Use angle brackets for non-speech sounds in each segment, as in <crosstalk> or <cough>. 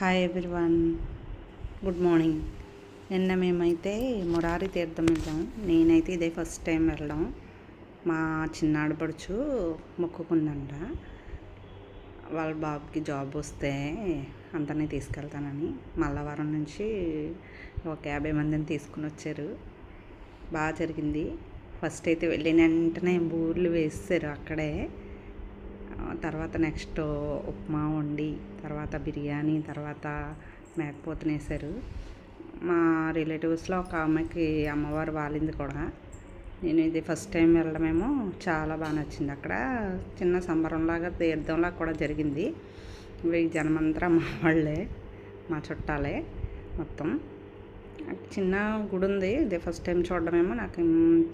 Hi everyone good morning నిన్న మేమైతే మురారి తీర్థం వెళ్ళాం. నేనైతే ఇదే ఫస్ట్ టైం వెళ్ళడం. మా చిన్నాడు పడుచు మొక్కుకుందంట. వాళ్ళ బాబుకి జాబ్ వస్తే అందరినీ తీసుకెళ్తానని. మల్లవారం నుంచి ఒక యాభై మందిని తీసుకుని వచ్చారు. బాగా జరిగింది. ఫస్ట్ అయితే వెళ్ళిన వెంటనే బూర్లు వేస్తారు అక్కడే. తర్వాత నెక్స్ట్ ఉప్మా వండి తర్వాత బిర్యానీ తర్వాత మేకపోతనేసారు మా రిలేటివ్స్లో ఒక ఆమెకి అమ్మవారు వాలింది కూడా. నేను ఇది ఫస్ట్ టైం వెళ్ళడమేమో చాలా బాగా నచ్చింది. అక్కడ చిన్న సంబరంలాగా తీర్థంలాగా కూడా జరిగింది. ఈ జనమంతా మా వాళ్ళే మా చుట్టాలే మొత్తం. చిన్న గుడి ఉంది ఇది ఫస్ట్ టైం చూడడమేమో నాకు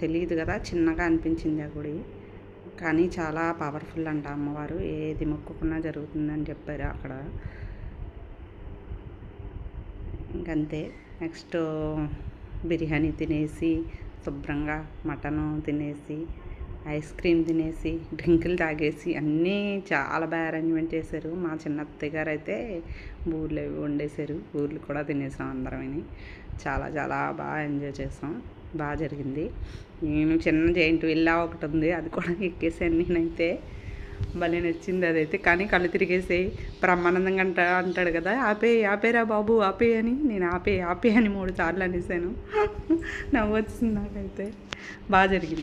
తెలియదు కదా చిన్నగా అనిపించింది ఆ గుడి. కానీ చాలా పవర్ఫుల్ అంట అమ్మవారు. ఏది మొక్కుకున్నా జరుగుతుందని చెప్పారు అక్కడ. ఇంకంతే. నెక్స్ట్ బిర్యానీ తినేసి శుభ్రంగా మటను తినేసి ఐస్ క్రీమ్ తినేసి డ్రింకులు తాగేసి అన్నీ చాలా బాగా అరేంజ్మెంట్ చేశారు. మా చిన్న అత్తయ్య గారు అయితే బూర్లు అవి వండేశారు. బూర్లు కూడా తినేసాం అందరం చాలా చాలా బాగా ఎంజాయ్ చేసాం. బాగా జరిగింది. నేను చిన్న జైంట్ విల్లా ఒకటి ఉంది అది కూడా ఎక్కేసాను నేనైతే. భలే నచ్చింది అదైతే. కానీ కళ్ళు తిరిగేసేయి. బ్రహ్మానందంగా అంట అంటాడు కదా ఆపే ఆపేరా బాబు ఆపే అని. నేను ఆపే ఆపే అని మూడు సార్లు అనేసాను. <laughs> నవ్వు వచ్చింది నాకైతే. బాగా జరిగింది.